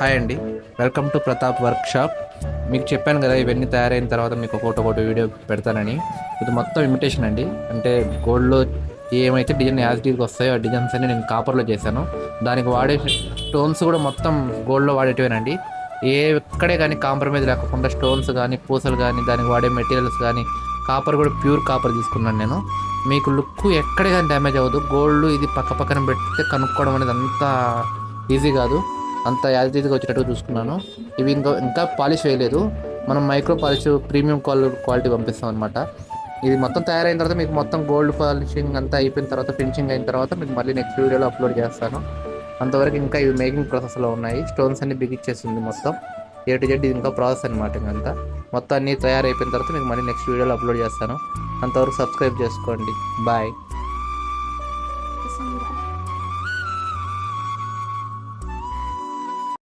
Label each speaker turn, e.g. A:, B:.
A: Hi అండి. Welcome to Pratap workshop మీకు చెప్పాను కదా ఇవన్నీ తయారైన తర్వాత మీకు ఒకటి ఒకటి వీడియో పెడతానని. ఇది మొత్తం ఇమిటేషన్ అండి. అంటే గోల్డ్లో ఏమైతే డిజైన్ యాజ్ వస్తాయో ఆ డిజైన్స్ అన్ని నేను కాపర్లో చేశాను. దానికి వాడే స్టోన్స్ కూడా మొత్తం గోల్డ్లో వాడేటివేనండి. ఏ ఎక్కడే కానీ కాంప్రమైజ్ లేకుండా స్టోన్స్ కానీ పూసలు కానీ దానికి వాడే మెటీరియల్స్ కానీ కాపర్ కూడా ప్యూర్ కాపర్ తీసుకున్నాను నేను. మీకు లుక్ ఎక్కడే కానీ డ్యామేజ్ అవ్వదు. గోల్డ్ ఇది పక్క పక్కన పెడితే కనుక్కోవడం అనేది అంత ఈజీ కాదు. అంత యాజిటీగా వచ్చేటట్టు చూసుకున్నాను. ఇవి ఇంకా ఇంకా పాలిష్ వేయలేదు. మనం micro polish premium quality quality పంపిస్తాం అనమాట ఇది మొత్తం తయారైన తర్వాత మీకు మొత్తం గోల్డ్ పాలిషింగ్ అంతా అయిపోయిన తర్వాత ఫినిషింగ్ అయిన తర్వాత మీకు మళ్ళీ నెక్స్ట్ వీడియోలో అప్లోడ్ చేస్తాను. అంతవరకు ఇంకా ఇవి మేకింగ్ ప్రాసెస్లో ఉన్నాయి. స్టోన్స్ అన్ని బిగిచ్చేస్తుంది మొత్తం. ఏ టు జెడ్ ఇది ఇంకా ప్రాసెస్ అనమాట ఇంకంతా మొత్తం అన్ని తయారైపోయిన తర్వాత మీకు మళ్ళీ నెక్స్ట్ వీడియోలో అప్లోడ్ చేస్తాను. అంతవరకు సబ్స్క్రైబ్ చేసుకోండి. బాయ్.